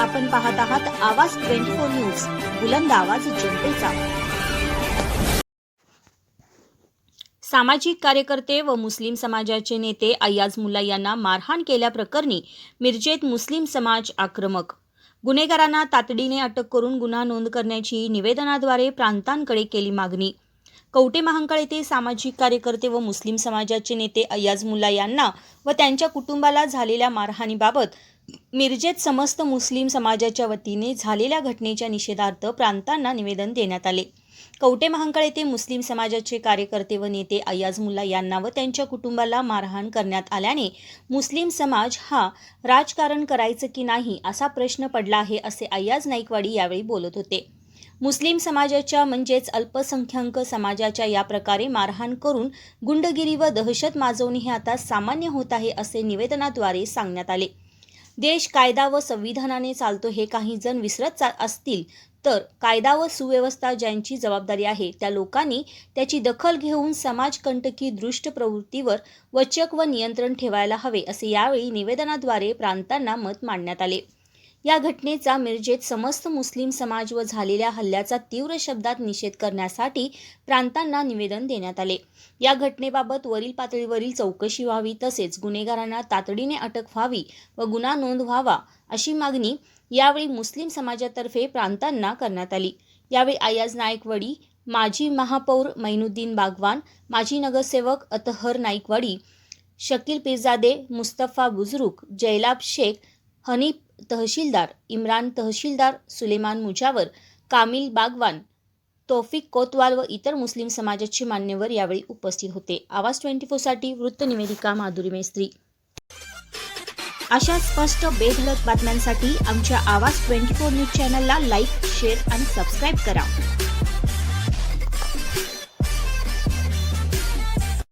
आपण पाहत आहात आवाज ट्वेंटी फोर न्यूज बुलंद आवाज जनतेचा. सामाजिक कार्यकर्ते व मुस्लिम समाजाचे नेते अय्याज मुल्ला यांना मारहाण केल्याप्रकरणी मिरजेत मुस्लिम समाज आक्रमक. गुन्हेगारांना तातडीने अटक करून गुन्हा नोंद करण्याची निवेदनाद्वारे प्रांतांकडे केली मागणी. कवटे महांकाळ येथे सामाजिक कार्यकर्ते व मुस्लिम समाजाचे नेते अय्याज मुल्ला यांना व त्यांच्या कुटुंबाला झालेल्या मारहाणीबाबत मिरजेत समस्त मुस्लिम समाजाच्या वतीने झालेल्या घटनेच्या निषेधार्थ प्रांतांना निवेदन देण्यात आले. कवटे महांकाळ येथे मुस्लिम समाजाचे कार्यकर्ते व नेते अय्याज मुल्ला यांना व त्यांच्या कुटुंबाला मारहाण करण्यात आल्याने मुस्लिम समाज हा राजकारण करायचं की नाही असा प्रश्न पडला आहे असे अय्याज नाईकवाडी यावेळी बोलत होते. मुस्लिम समाजाच्या म्हणजेच अल्पसंख्याक समाजाच्या या प्रकारे मारहाण करून गुंडगिरी व दहशत माजवणे हे आता सामान्य होत आहे असे निवेदनाद्वारे सांगण्यात आले. देश कायदा व संविधानाने चालतो हे काही जण विसरत चा- असतील. तर कायदा व सुव्यवस्था ज्यांची जबाबदारी आहे त्या लोकांनी त्याची दखल घेऊन समाजकंटकी दृष्ट प्रवृत्तीवर वचक व नियंत्रण ठेवायला हवे असे यावेळी निवेदनाद्वारे प्रांतांना मत मांडण्यात आले. या घटनेचा मिरजेत समस्त मुस्लिम समाज व झालेल्या हल्ल्याचा तीव्र शब्दात निषेध करण्यासाठी प्रांतांना निवेदन देण्यात आले. या घटनेबाबत वरील पातळीवरील चौकशी व्हावी तसेच गुन्हेगारांना तातडीने अटक व्हावी व गुन्हा नोंद व्हावा अशी मागणी यावेळी मुस्लिम समाजातर्फे प्रांतांना करण्यात आली. यावेळी आयाज नायकवडी माजी महापौर मैनुद्दीन बागवान माजी नगरसेवक अतहर नाईकवाडी शकील पिरजादे मुस्तफा बुजरुक जैलाब शेख हनीफ तहसीलदार इम्रान तहसीलदार सुलेमान मुजावर कामिल बागवान तौफिक कोतवाल व इतर मुस्लिम समाजाचे मान्यवर यावेळी उपस्थित होते. आवाज ट्वेंटी फोरसाठी वृत्तनिवेदिका माधुरी मेस्त्री. अशा स्पष्ट बेधडक बातम्यांसाठी आमच्या आवाज ट्वेंटी फोर न्यूज चॅनलला लाईक शेअर आणि सबस्क्राईब करा.